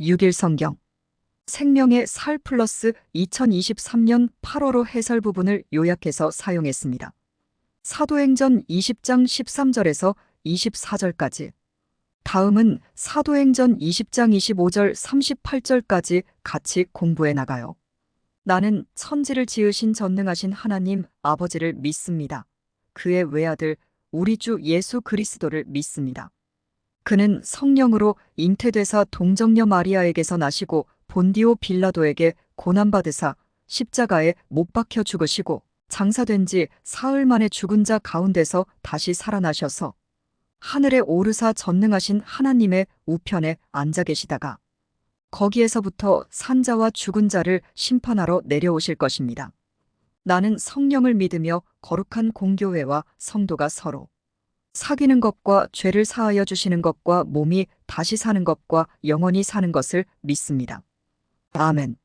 6일 성경. 생명의 살 플러스 2023년 8월호 해설 부분을 요약해서 사용했습니다. 사도행전 20장 13절에서 24절까지. 다음은 사도행전 20장 25절 38절까지 같이 공부해 나가요. 나는 천지를 지으신 전능하신 하나님 아버지를 믿습니다. 그의 외아들 우리 주 예수 그리스도를 믿습니다. 그는 성령으로 잉태되사 동정녀 마리아에게서 나시고 본디오 빌라도에게 고난받으사 십자가에 못 박혀 죽으시고 장사된 지 사흘 만에 죽은 자 가운데서 다시 살아나셔서 하늘에 오르사 전능하신 하나님의 우편에 앉아 계시다가 거기에서부터 산자와 죽은 자를 심판하러 내려오실 것입니다. 나는 성령을 믿으며 거룩한 공교회와 성도가 서로 사귀는 것과 죄를 사하여 주시는 것과 몸이 다시 사는 것과 영원히 사는 것을 믿습니다. 아멘.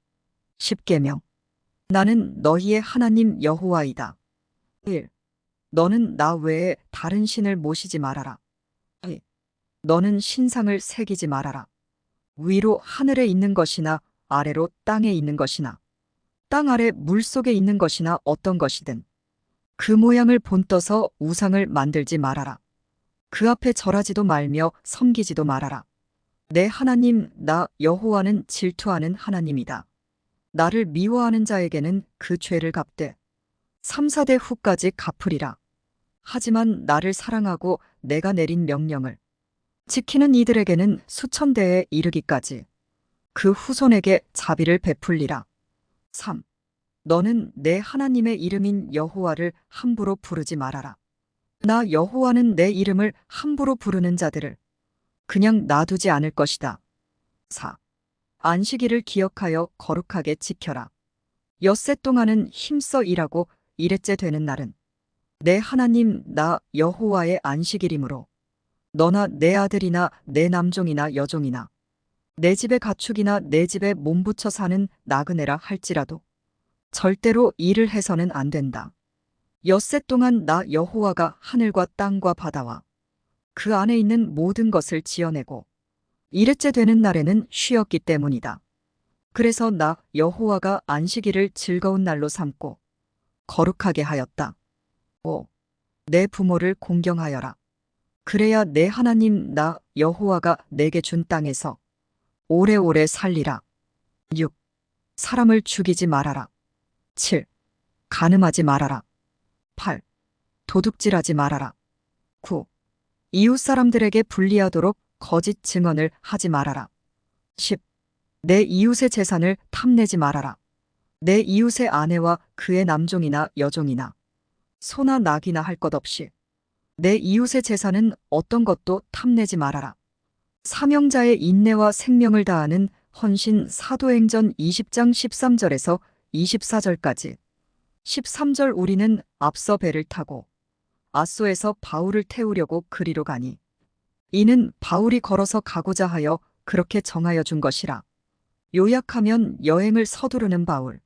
10계명. 나는 너희의 하나님 여호와이다. 1. 너는 나 외에 다른 신을 모시지 말아라. 2. 너는 신상을 새기지 말아라. 위로 하늘에 있는 것이나 아래로 땅에 있는 것이나 땅 아래 물 속에 있는 것이나 어떤 것이든 그 모양을 본떠서 우상을 만들지 말아라. 그 앞에 절하지도 말며 섬기지도 말아라. 내 하나님 나 여호와는 질투하는 하나님이다. 나를 미워하는 자에게는 그 죄를 갚되 3, 4대 후까지 갚으리라. 하지만 나를 사랑하고 내가 내린 명령을 지키는 이들에게는 수천 대에 이르기까지 그 후손에게 자비를 베풀리라. 3. 너는 내 하나님의 이름인 여호와를 함부로 부르지 말아라. 나 여호와는 내 이름을 함부로 부르는 자들을 그냥 놔두지 않을 것이다. 4. 안식일을 기억하여 거룩하게 지켜라. 엿새 동안은 힘써 일하고 일회째 되는 날은 내 하나님 나 여호와의 안식일이므로 너나 내 아들이나 내 남종이나 여종이나 내 집의 가축이나 내 집에 몸붙여 사는 나그네라 할지라도 절대로 일을 해서는 안 된다. 엿새 동안 나 여호와가 하늘과 땅과 바다와 그 안에 있는 모든 것을 지어내고 일회째 되는 날에는 쉬었기 때문이다. 그래서 나 여호와가 안식일을 즐거운 날로 삼고 거룩하게 하였다. 5. 내 부모를 공경하여라. 그래야 내 하나님 나 여호와가 내게 준 땅에서 오래오래 살리라. 6. 사람을 죽이지 말아라. 7. 가늠하지 말아라. 8. 도둑질하지 말아라. 9. 이웃 사람들에게 불리하도록 거짓 증언을 하지 말아라. 10. 내 이웃의 재산을 탐내지 말아라. 내 이웃의 아내와 그의 남종이나 여종이나 소나 낙이나 할 것 없이 내 이웃의 재산은 어떤 것도 탐내지 말아라. 사명자의 인내와 생명을 다하는 헌신 사도행전 20장 13절에서 24절까지 13절 우리는 앞서 배를 타고 아소에서 바울을 태우려고 그리로 가니 이는 바울이 걸어서 가고자 하여 그렇게 정하여 준 것이라. 요약하면 여행을 서두르는 바울.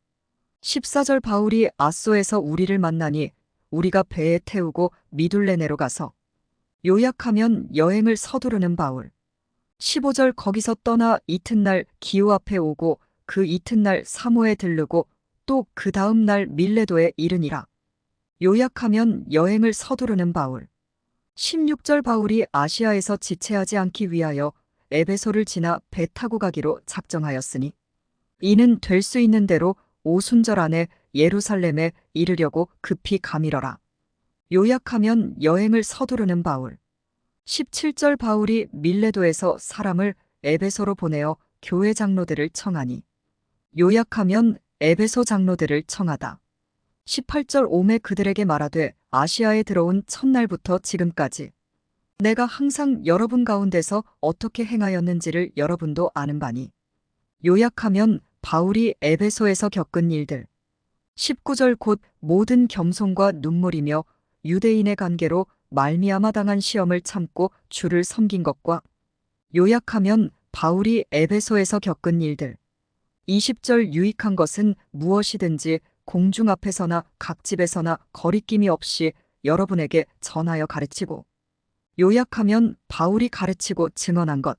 14절 바울이 아소에서 우리를 만나니 우리가 배에 태우고 미둘레네로 가서 요약하면 여행을 서두르는 바울. 15절 거기서 떠나 이튿날 기호 앞에 오고 그 이튿날 사모에 들르고 또 그 다음 날 밀레도에 이르니라. 요약하면 여행을 서두르는 바울. 16절 바울이 아시아에서 지체하지 않기 위하여 에베소를 지나 배 타고 가기로 작정하였으니 이는 될 수 있는 대로 오순절 안에 예루살렘에 이르려고 급히 가밀어라. 요약하면 여행을 서두르는 바울. 17절 바울이 밀레도에서 사람을 에베소로 보내어 교회 장로들을 청하니 요약하면 에베소 장로들을 청하다. 18절 오매 그들에게 말하되 아시아에 들어온 첫날부터 지금까지 내가 항상 여러분 가운데서 어떻게 행하였는지를 여러분도 아는 바니 요약하면 바울이 에베소에서 겪은 일들 19절 곧 모든 겸손과 눈물이며 유대인의 관계로 말미암아 당한 시험을 참고 주를 섬긴 것과 요약하면 바울이 에베소에서 겪은 일들 20절 유익한 것은 무엇이든지 공중 앞에서나 각 집에서나 거리낌이 없이 여러분에게 전하여 가르치고 요약하면 바울이 가르치고 증언한 것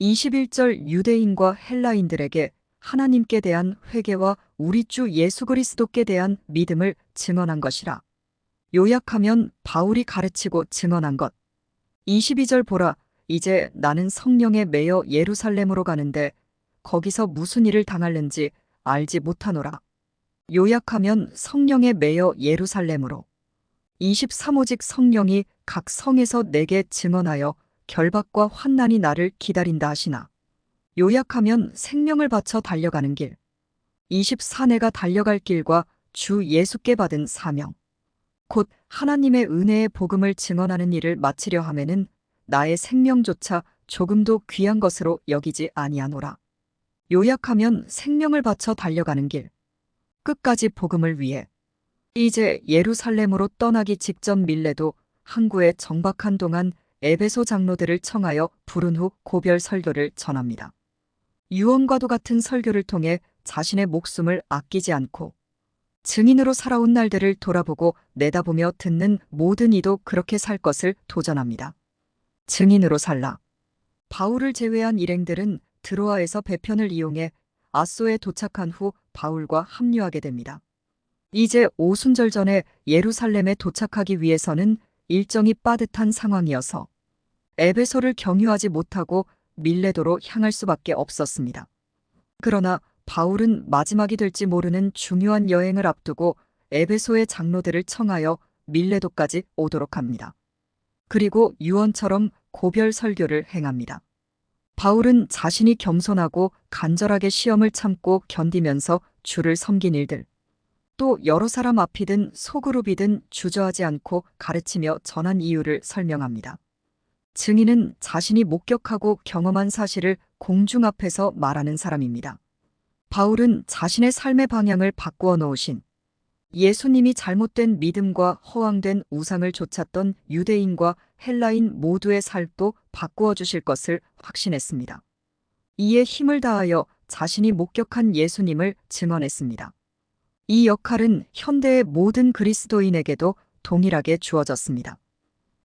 21절 유대인과 헬라인들에게 하나님께 대한 회개와 우리 주 예수 그리스도께 대한 믿음을 증언한 것이라. 요약하면 바울이 가르치고 증언한 것. 22절 보라, 이제 나는 성령에 매여 예루살렘으로 가는데 거기서 무슨 일을 당할는지 알지 못하노라. 요약하면 성령에 매여 예루살렘으로. 23오직 성령이 각 성에서 내게 증언하여 결박과 환난이 나를 기다린다 하시나. 요약하면 생명을 바쳐 달려가는 길. 24내가 달려갈 길과 주 예수께 받은 사명. 곧 하나님의 은혜의 복음을 증언하는 일을 마치려 함에는 나의 생명조차 조금도 귀한 것으로 여기지 아니하노라. 요약하면 생명을 바쳐 달려가는 길. 끝까지 복음을 위해. 이제 예루살렘으로 떠나기 직전 밀레도 항구에 정박한 동안 에베소 장로들을 청하여 부른 후 고별 설교를 전합니다. 유언과도 같은 설교를 통해 자신의 목숨을 아끼지 않고 증인으로 살아온 날들을 돌아보고 내다보며 듣는 모든 이도 그렇게 살 것을 도전합니다. 증인으로 살라. 바울을 제외한 일행들은 드로아에서 배편을 이용해 아소에 도착한 후 바울과 합류하게 됩니다. 이제 오순절 전에 예루살렘에 도착하기 위해서는 일정이 빠듯한 상황이어서 에베소를 경유하지 못하고 밀레도로 향할 수밖에 없었습니다. 그러나 바울은 마지막이 될지 모르는 중요한 여행을 앞두고 에베소의 장로들을 청하여 밀레도까지 오도록 합니다. 그리고 유언처럼 고별 설교를 행합니다. 바울은 자신이 겸손하고 간절하게 시험을 참고 견디면서 주를 섬긴 일들, 또 여러 사람 앞이든 소그룹이든 주저하지 않고 가르치며 전한 이유를 설명합니다. 증인은 자신이 목격하고 경험한 사실을 공중 앞에서 말하는 사람입니다. 바울은 자신의 삶의 방향을 바꾸어 놓으신 예수님이 잘못된 믿음과 허황된 우상을 좇았던 유대인과 헬라인 모두의 삶도 바꾸어 주실 것을 확신했습니다. 이에 힘을 다하여 자신이 목격한 예수님을 증언했습니다. 이 역할은 현대의 모든 그리스도인에게도 동일하게 주어졌습니다.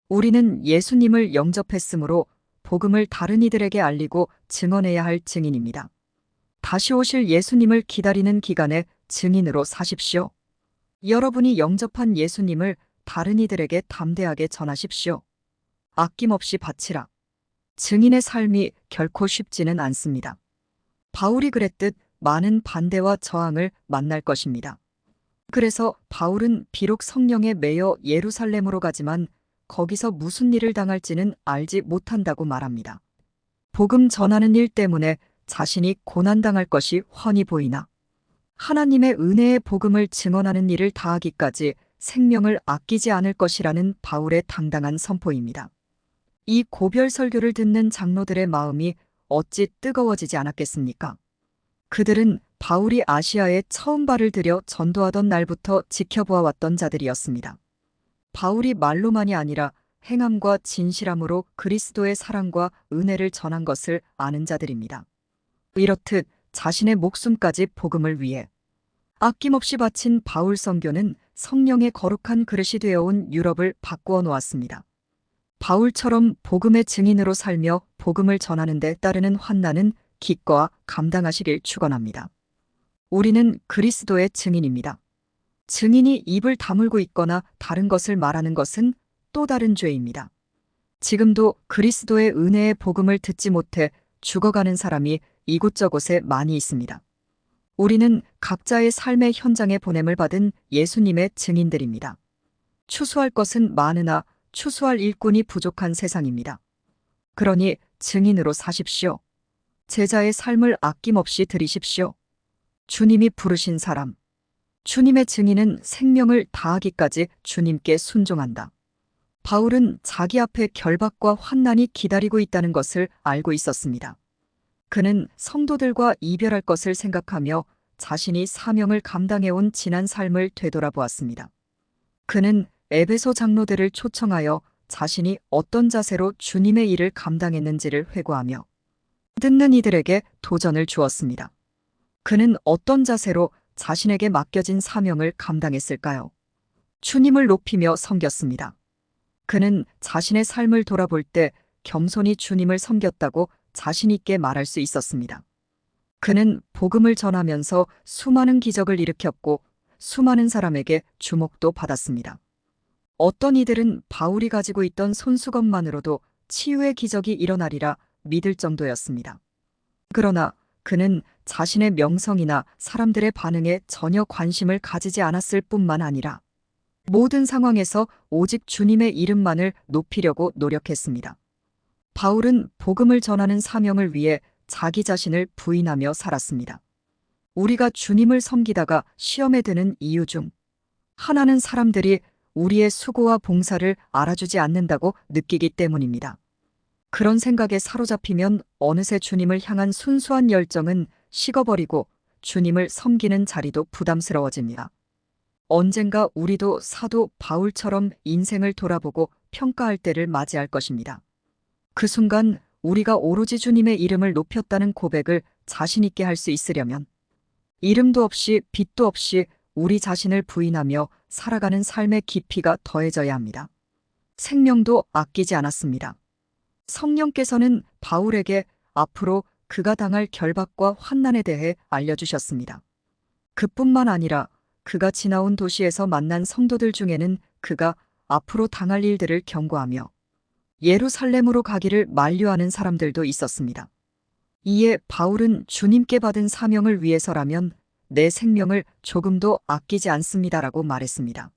우리는 예수님을 영접했으므로 복음을 다른 이들에게 알리고 증언해야 할 증인입니다. 다시 오실 예수님을 기다리는 기간에 증인으로 사십시오. 여러분이 영접한 예수님을 다른 이들에게 담대하게 전하십시오. 아낌없이 바치라. 증인의 삶이 결코 쉽지는 않습니다. 바울이 그랬듯 많은 반대와 저항을 만날 것입니다. 그래서 바울은 비록 성령에 매여 예루살렘으로 가지만 거기서 무슨 일을 당할지는 알지 못한다고 말합니다. 복음 전하는 일 때문에 자신이 고난당할 것이 훤히 보이나 하나님의 은혜의 복음을 증언하는 일을 다하기까지 생명을 아끼지 않을 것이라는 바울의 당당한 선포입니다. 이 고별 설교를 듣는 장로들의 마음이 어찌 뜨거워지지 않았겠습니까? 그들은 바울이 아시아에 처음 발을 들여 전도하던 날부터 지켜보아 왔던 자들이었습니다. 바울이 말로만이 아니라 행함과 진실함으로 그리스도의 사랑과 은혜를 전한 것을 아는 자들입니다. 이렇듯 자신의 목숨까지 복음을 위해 아낌없이 바친 바울 선교는 성령의 거룩한 그릇이 되어온 유럽을 바꾸어 놓았습니다. 바울처럼 복음의 증인으로 살며 복음을 전하는 데 따르는 환난은 기꺼이 감당하시길 축원합니다. 우리는 그리스도의 증인입니다. 증인이 입을 다물고 있거나 다른 것을 말하는 것은 또 다른 죄입니다. 지금도 그리스도의 은혜의 복음을 듣지 못해 죽어가는 사람이 이곳저곳에 많이 있습니다. 우리는 각자의 삶의 현장에 보냄을 받은 예수님의 증인들입니다. 추수할 것은 많으나 추수할 일꾼이 부족한 세상입니다. 그러니 증인으로 사십시오. 제자의 삶을 아낌없이 들이십시오. 주님이 부르신 사람. 주님의 증인은 생명을 다하기까지 주님께 순종한다. 바울은 자기 앞에 결박과 환난이 기다리고 있다는 것을 알고 있었습니다. 그는 성도들과 이별할 것을 생각하며 자신이 사명을 감당해온 지난 삶을 되돌아보았습니다. 그는 에베소 장로들을 초청하여 자신이 어떤 자세로 주님의 일을 감당했는지를 회고하며 듣는 이들에게 도전을 주었습니다. 그는 어떤 자세로 자신에게 맡겨진 사명을 감당했을까요? 주님을 높이며 섬겼습니다. 그는 자신의 삶을 돌아볼 때 겸손히 주님을 섬겼다고 자신있게 말할 수 있었습니다. 그는 복음을 전하면서 수많은 기적을 일으켰고 수많은 사람에게 주목도 받았습니다. 어떤 이들은 바울이 가지고 있던 손수건만으로도 치유의 기적이 일어나리라 믿을 정도였습니다. 그러나 그는 자신의 명성이나 사람들의 반응에 전혀 관심을 가지지 않았을 뿐만 아니라 모든 상황에서 오직 주님의 이름만을 높이려고 노력했습니다. 바울은 복음을 전하는 사명을 위해 자기 자신을 부인하며 살았습니다. 우리가 주님을 섬기다가 시험에 드는 이유 중 하나는 사람들이 우리의 수고와 봉사를 알아주지 않는다고 느끼기 때문입니다. 그런 생각에 사로잡히면 어느새 주님을 향한 순수한 열정은 식어버리고 주님을 섬기는 자리도 부담스러워집니다. 언젠가 우리도 사도 바울처럼 인생을 돌아보고 평가할 때를 맞이할 것입니다. 그 순간 우리가 오로지 주님의 이름을 높였다는 고백을 자신있게 할 수 있으려면 이름도 없이 빛도 없이 우리 자신을 부인하며 살아가는 삶의 깊이가 더해져야 합니다. 생명도 아끼지 않았습니다. 성령께서는 바울에게 앞으로 그가 당할 결박과 환난에 대해 알려주셨습니다. 그뿐만 아니라 그가 지나온 도시에서 만난 성도들 중에는 그가 앞으로 당할 일들을 경고하며 예루살렘으로 가기를 만류하는 사람들도 있었습니다. 이에 바울은 주님께 받은 사명을 위해서라면 내 생명을 조금도 아끼지 않습니다라고 말했습니다.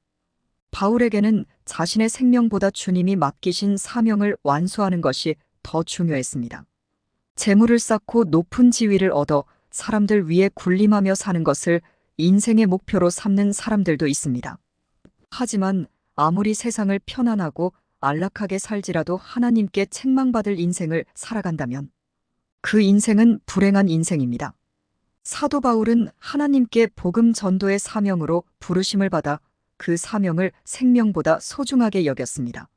바울에게는 자신의 생명보다 주님이 맡기신 사명을 완수하는 것이 더 중요했습니다. 재물을 쌓고 높은 지위를 얻어 사람들 위에 군림하며 사는 것을 인생의 목표로 삼는 사람들도 있습니다. 하지만 아무리 세상을 편안하고 안락하게 살지라도 하나님께 책망받을 인생을 살아간다면 그 인생은 불행한 인생입니다. 사도 바울은 하나님께 복음 전도의 사명으로 부르심을 받아 그 사명을 생명보다 소중하게 여겼습니다.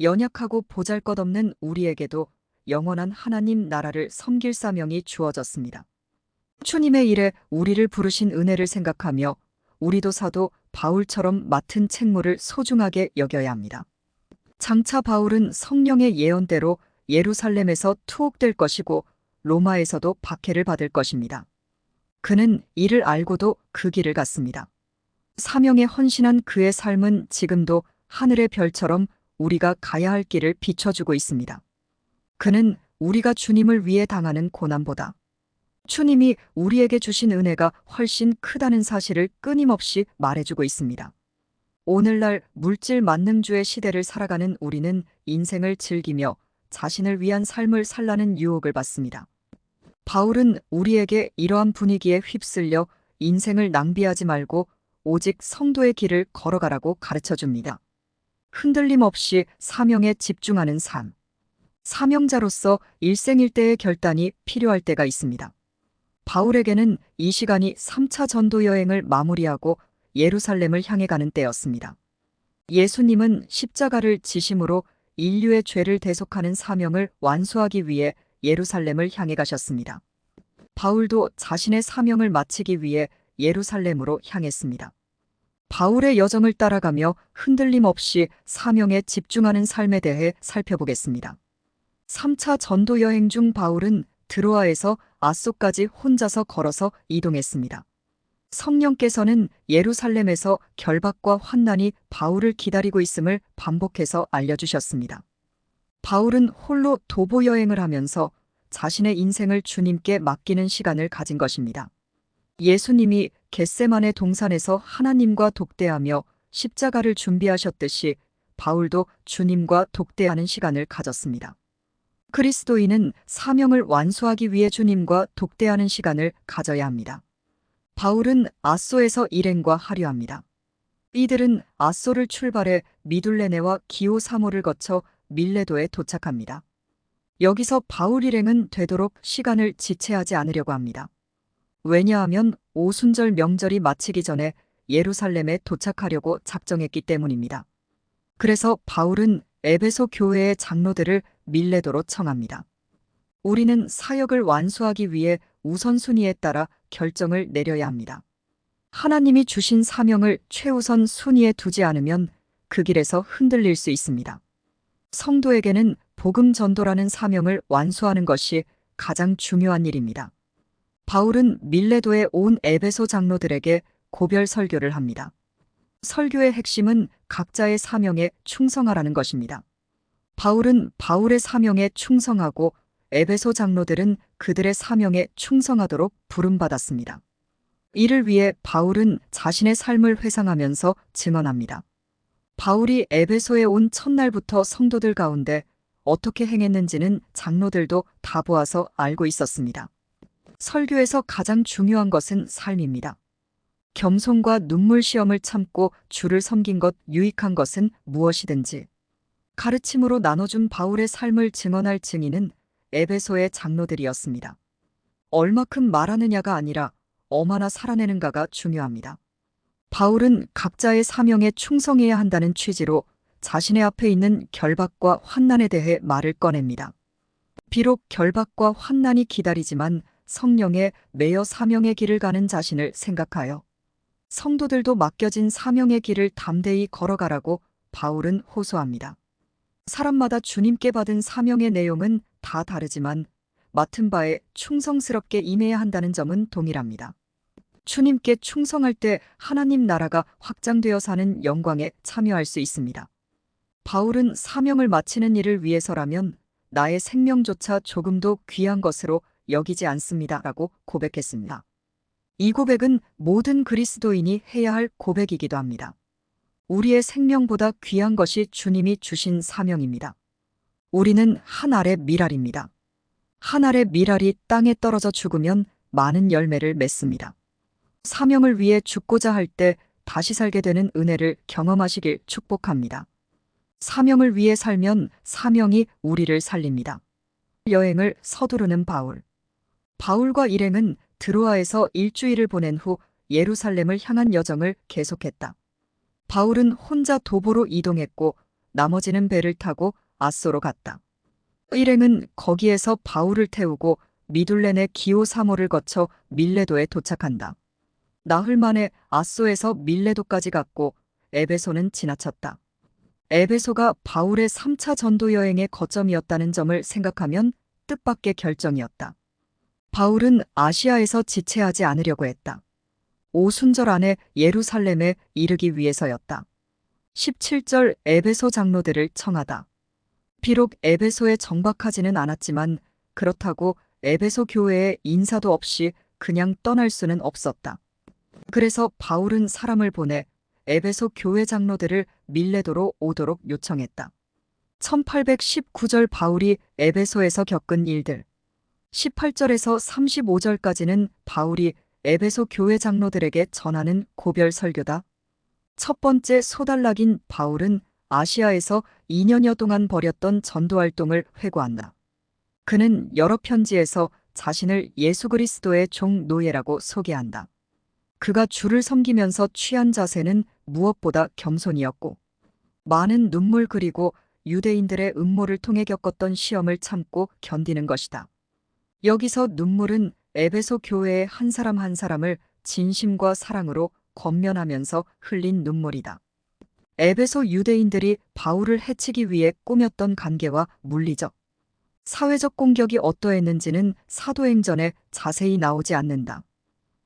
연약하고 보잘 것 없는 우리에게도 영원한 하나님 나라를 섬길 사명이 주어졌습니다. 주님의 일에 우리를 부르신 은혜를 생각하며 우리도 사도 바울처럼 맡은 책무를 소중하게 여겨야 합니다. 장차 바울은 성령의 예언대로 예루살렘에서 투옥될 것이고 로마에서도 박해를 받을 것입니다. 그는 이를 알고도 그 길을 갔습니다. 사명에 헌신한 그의 삶은 지금도 하늘의 별처럼 우리가 가야 할 길을 비춰주고 있습니다. 그는 우리가 주님을 위해 당하는 고난보다 주님이 우리에게 주신 은혜가 훨씬 크다는 사실을 끊임없이 말해주고 있습니다. 오늘날 물질 만능주의 시대를 살아가는 우리는 인생을 즐기며 자신을 위한 삶을 살라는 유혹을 받습니다. 바울은 우리에게 이러한 분위기에 휩쓸려 인생을 낭비하지 말고 오직 성도의 길을 걸어가라고 가르쳐 줍니다. 흔들림 없이 사명에 집중하는 삶. 사명자로서 일생일대의 결단이 필요할 때가 있습니다. 바울에게는 이 시간이 3차 전도 여행을 마무리하고 예루살렘을 향해 가는 때였습니다. 예수님은 십자가를 지심으로 인류의 죄를 대속하는 사명을 완수하기 위해 예루살렘을 향해 가셨습니다. 바울도 자신의 사명을 마치기 위해 예루살렘으로 향했습니다. 바울의 여정을 따라가며 흔들림 없이 사명에 집중하는 삶에 대해 살펴보겠습니다. 3차 전도 여행 중 바울은 드로아에서 아소까지 혼자서 걸어서 이동했습니다. 성령께서는 예루살렘에서 결박과 환난이 바울을 기다리고 있음을 반복해서 알려주셨습니다. 바울은 홀로 도보 여행을 하면서 자신의 인생을 주님께 맡기는 시간을 가진 것입니다. 예수님이 겟세만의 동산에서 하나님과 독대하며 십자가를 준비하셨듯이 바울도 주님과 독대하는 시간을 가졌습니다. 그리스도인은 사명을 완수하기 위해 주님과 독대하는 시간을 가져야 합니다. 바울은 아소에서 일행과 하려 합니다. 이들은 아소를 출발해 미둘레네와 기오 사모를 거쳐 밀레도에 도착합니다. 여기서 바울 일행은 되도록 시간을 지체하지 않으려고 합니다. 왜냐하면 오순절 명절이 마치기 전에 예루살렘에 도착하려고 작정했기 때문입니다. 그래서 바울은 에베소 교회의 장로들을 밀레도로 청합니다. 우리는 사역을 완수하기 위해 우선순위에 따라 결정을 내려야 합니다. 하나님이 주신 사명을 최우선 순위에 두지 않으면 그 길에서 흔들릴 수 있습니다. 성도에게는 복음 전도라는 사명을 완수하는 것이 가장 중요한 일입니다. 바울은 밀레도에 온 에베소 장로들에게 고별 설교를 합니다. 설교의 핵심은 각자의 사명에 충성하라는 것입니다. 바울은 바울의 사명에 충성하고 에베소 장로들은 그들의 사명에 충성하도록 부름받았습니다. 이를 위해 바울은 자신의 삶을 회상하면서 증언합니다. 바울이 에베소에 온 첫날부터 성도들 가운데 어떻게 행했는지는 장로들도 다 보아서 알고 있었습니다. 설교에서 가장 중요한 것은 삶입니다. 겸손과 눈물 시험을 참고 주를 섬긴 것 유익한 것은 무엇이든지 가르침으로 나눠준 바울의 삶을 증언할 증인은 에베소의 장로들이었습니다. 얼마큼 말하느냐가 아니라 얼마나 살아내는가가 중요합니다. 바울은 각자의 사명에 충성해야 한다는 취지로 자신의 앞에 있는 결박과 환난에 대해 말을 꺼냅니다. 비록 결박과 환난이 기다리지만 성령에 매여 사명의 길을 가는 자신을 생각하여 성도들도 맡겨진 사명의 길을 담대히 걸어가라고 바울은 호소합니다. 사람마다 주님께 받은 사명의 내용은 다 다르지만 맡은 바에 충성스럽게 임해야 한다는 점은 동일합니다. 주님께 충성할 때 하나님 나라가 확장되어 사는 영광에 참여할 수 있습니다. 바울은 사명을 마치는 일을 위해서라면 나의 생명조차 조금도 귀한 것으로 여기지 않습니다. 라고 고백했습니다. 이 고백은 모든 그리스도인이 해야 할 고백이기도 합니다. 우리의 생명보다 귀한 것이 주님이 주신 사명입니다. 우리는 한 알의 미랄입니다. 한 알의 미랄이 땅에 떨어져 죽으면 많은 열매를 맺습니다. 사명을 위해 죽고자 할 때 다시 살게 되는 은혜를 경험하시길 축복합니다. 사명을 위해 살면 사명이 우리를 살립니다. 여행을 서두르는 바울. 바울과 일행은 드로아에서 일주일을 보낸 후 예루살렘을 향한 여정을 계속했다. 바울은 혼자 도보로 이동했고 나머지는 배를 타고 아소로 갔다. 일행은 거기에서 바울을 태우고 미둘렌의 기오 사모를 거쳐 밀레도에 도착한다. 나흘 만에 아소에서 밀레도까지 갔고 에베소는 지나쳤다. 에베소가 바울의 3차 전도 여행의 거점이었다는 점을 생각하면 뜻밖의 결정이었다. 바울은 아시아에서 지체하지 않으려고 했다. 오순절 안에 예루살렘에 이르기 위해서였다. 17절 에베소 장로들을 청하다. 비록 에베소에 정박하지는 않았지만 그렇다고 에베소 교회에 인사도 없이 그냥 떠날 수는 없었다. 그래서 바울은 사람을 보내 에베소 교회 장로들을 밀레도로 오도록 요청했다. 1819절 바울이 에베소에서 겪은 일들. 18절에서 35절까지는 바울이 에베소 교회 장로들에게 전하는 고별 설교다. 첫 번째 소달락인 바울은 아시아에서 2년여 동안 벌였던 전도 활동을 회고한다. 그는 여러 편지에서 자신을 예수 그리스도의 종 노예라고 소개한다. 그가 주를 섬기면서 취한 자세는 무엇보다 겸손이었고 많은 눈물 그리고 유대인들의 음모를 통해 겪었던 시험을 참고 견디는 것이다. 여기서 눈물은 에베소 교회의 한 사람 한 사람을 진심과 사랑으로 권면하면서 흘린 눈물이다. 에베소 유대인들이 바울을 해치기 위해 꾸몄던 관계와 물리적, 사회적 공격이 어떠했는지는 사도행전에 자세히 나오지 않는다.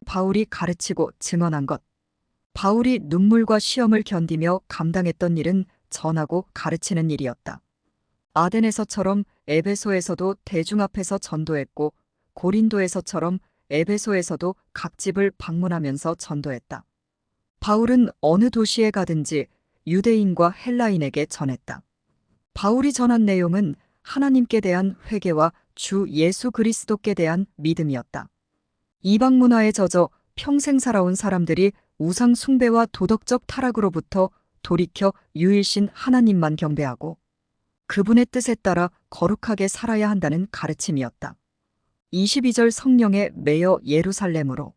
바울이 가르치고 증언한 것. 바울이 눈물과 시험을 견디며 감당했던 일은 전하고 가르치는 일이었다. 아덴에서처럼 에베소에서도 대중 앞에서 전도했고 고린도에서처럼 에베소에서도 각 집을 방문하면서 전도했다. 바울은 어느 도시에 가든지 유대인과 헬라인에게 전했다. 바울이 전한 내용은 하나님께 대한 회개와 주 예수 그리스도께 대한 믿음이었다. 이방 문화에 젖어 평생 살아온 사람들이 우상 숭배와 도덕적 타락으로부터 돌이켜 유일신 하나님만 경배하고 그분의 뜻에 따라 거룩하게 살아야 한다는 가르침이었다. 22절 성령에 매여 예루살렘으로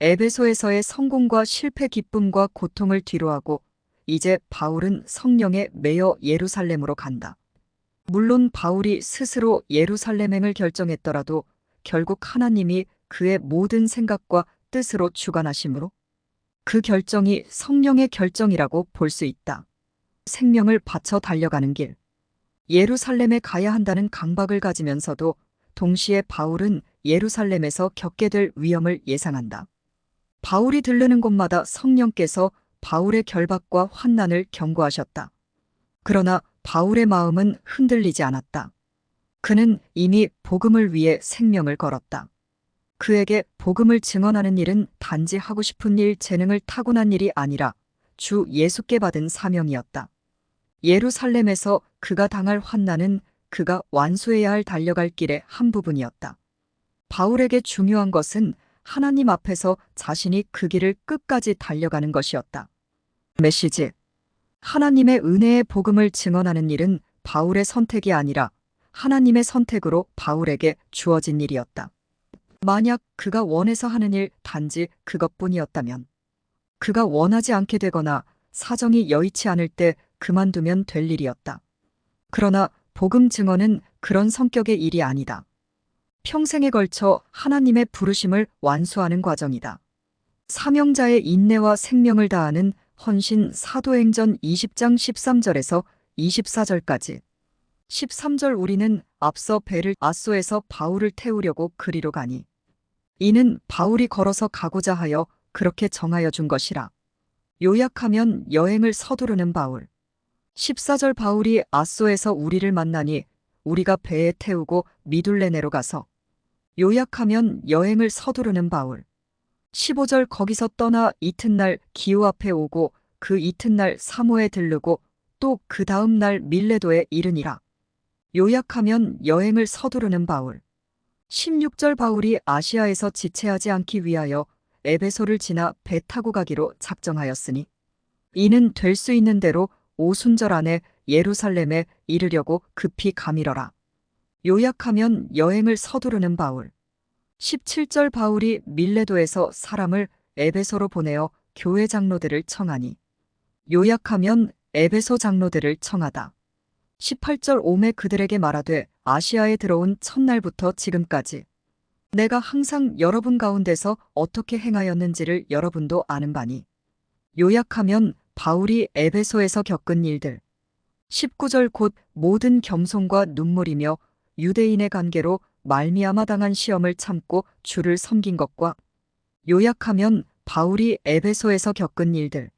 에베소에서의 성공과 실패 기쁨과 고통을 뒤로하고 이제 바울은 성령에 매여 예루살렘으로 간다. 물론 바울이 스스로 예루살렘행을 결정했더라도 결국 하나님이 그의 모든 생각과 뜻으로 주관하심으로 그 결정이 성령의 결정이라고 볼 수 있다. 생명을 바쳐 달려가는 길. 예루살렘에 가야 한다는 강박을 가지면서도 동시에 바울은 예루살렘에서 겪게 될 위험을 예상한다. 바울이 들르는 곳마다 성령께서 바울의 결박과 환난을 경고하셨다. 그러나 바울의 마음은 흔들리지 않았다. 그는 이미 복음을 위해 생명을 걸었다. 그에게 복음을 증언하는 일은 단지 하고 싶은 일, 재능을 타고난 일이 아니라 주 예수께 받은 사명이었다. 예루살렘에서 그가 당할 환난은 그가 완수해야 할 달려갈 길의 한 부분이었다. 바울에게 중요한 것은 하나님 앞에서 자신이 그 길을 끝까지 달려가는 것이었다. 메시지. 하나님의 은혜의 복음을 증언하는 일은 바울의 선택이 아니라 하나님의 선택으로 바울에게 주어진 일이었다. 만약 그가 원해서 하는 일 단지 그것뿐이었다면 그가 원하지 않게 되거나 사정이 여의치 않을 때 그만두면 될 일이었다. 그러나 복음 증언은 그런 성격의 일이 아니다. 평생에 걸쳐 하나님의 부르심을 완수하는 과정이다. 사명자의 인내와 생명을 다하는 헌신 사도행전 20장 13절에서 24절까지 13절 우리는 앞서 배를 아소에서 바울을 태우려고 그리로 가니 이는 바울이 걸어서 가고자 하여 그렇게 정하여 준 것이라. 요약하면 여행을 서두르는 바울. 14절 바울이 아소에서 우리를 만나니 우리가 배에 태우고 미둘레네로 가서 요약하면 여행을 서두르는 바울. 15절 거기서 떠나 이튿날 기후 앞에 오고 그 이튿날 사모에 들르고 또 그 다음 날 밀레도에 이르니라. 요약하면 여행을 서두르는 바울. 16절 바울이 아시아에서 지체하지 않기 위하여 에베소를 지나 배 타고 가기로 작정하였으니 이는 될 수 있는 대로 오순절 안에 예루살렘에 이르려고 급히 가밀어라. 요약하면 여행을 서두르는 바울. 17절 바울이 밀레도에서 사람을 에베소로 보내어 교회 장로들을 청하니 요약하면 에베소 장로들을 청하다. 18절 오매 그들에게 말하되 아시아에 들어온 첫날부터 지금까지 내가 항상 여러분 가운데서 어떻게 행하였는지를 여러분도 아는 바니 요약하면 바울이 에베소에서 겪은 일들 19절 곧 모든 겸손과 눈물이며 유대인의 관계로 말미암아 당한 시험을 참고 주를 섬긴 것과 요약하면 바울이 에베소에서 겪은 일들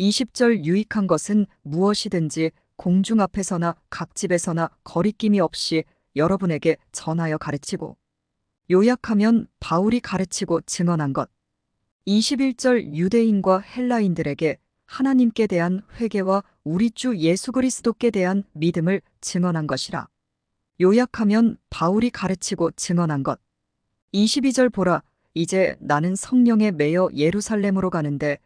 20절 유익한 것은 무엇이든지 공중 앞에서나 각 집에서나 거리낌이 없이 여러분에게 전하여 가르치고 요약하면 바울이 가르치고 증언한 것 21절 유대인과 헬라인들에게 하나님께 대한 회개와 우리 주 예수 그리스도께 대한 믿음을 증언한 것이라. 요약하면 바울이 가르치고 증언한 것. 22절 보라, 이제 나는 성령에 매여 예루살렘으로 가는데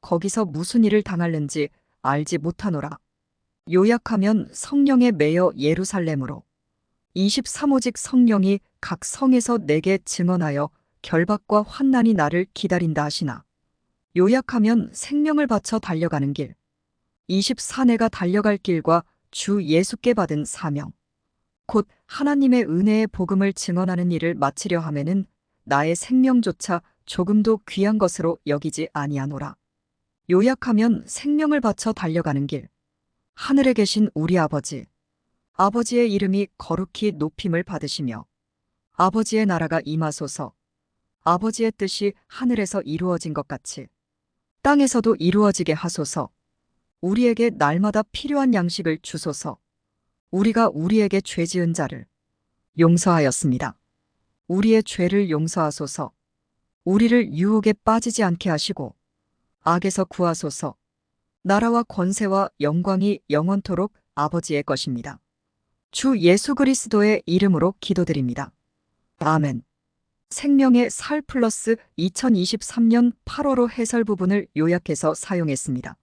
거기서 무슨 일을 당할는지 알지 못하노라. 요약하면 성령에 매여 예루살렘으로. 23오직 성령이 각 성에서 내게 증언하여 결박과 환난이 나를 기다린다 하시나. 요약하면 생명을 바쳐 달려가는 길. 24내가 달려갈 길과 주 예수께 받은 사명. 곧 하나님의 은혜의 복음을 증언하는 일을 마치려 하면은 나의 생명조차 조금도 귀한 것으로 여기지 아니하노라. 요약하면 생명을 바쳐 달려가는 길. 하늘에 계신 우리 아버지. 아버지의 이름이 거룩히 높임을 받으시며 아버지의 나라가 임하소서. 아버지의 뜻이 하늘에서 이루어진 것 같이 땅에서도 이루어지게 하소서. 우리에게 날마다 필요한 양식을 주소서. 우리가 우리에게 죄 지은 자를 용서하였습니다. 우리의 죄를 용서하소서. 우리를 유혹에 빠지지 않게 하시고 악에서 구하소서. 나라와 권세와 영광이 영원토록 아버지의 것입니다. 주 예수 그리스도의 이름으로 기도드립니다. 아멘. 생명의 살 플러스 2023년 8월호 해설 부분을 요약해서 사용했습니다.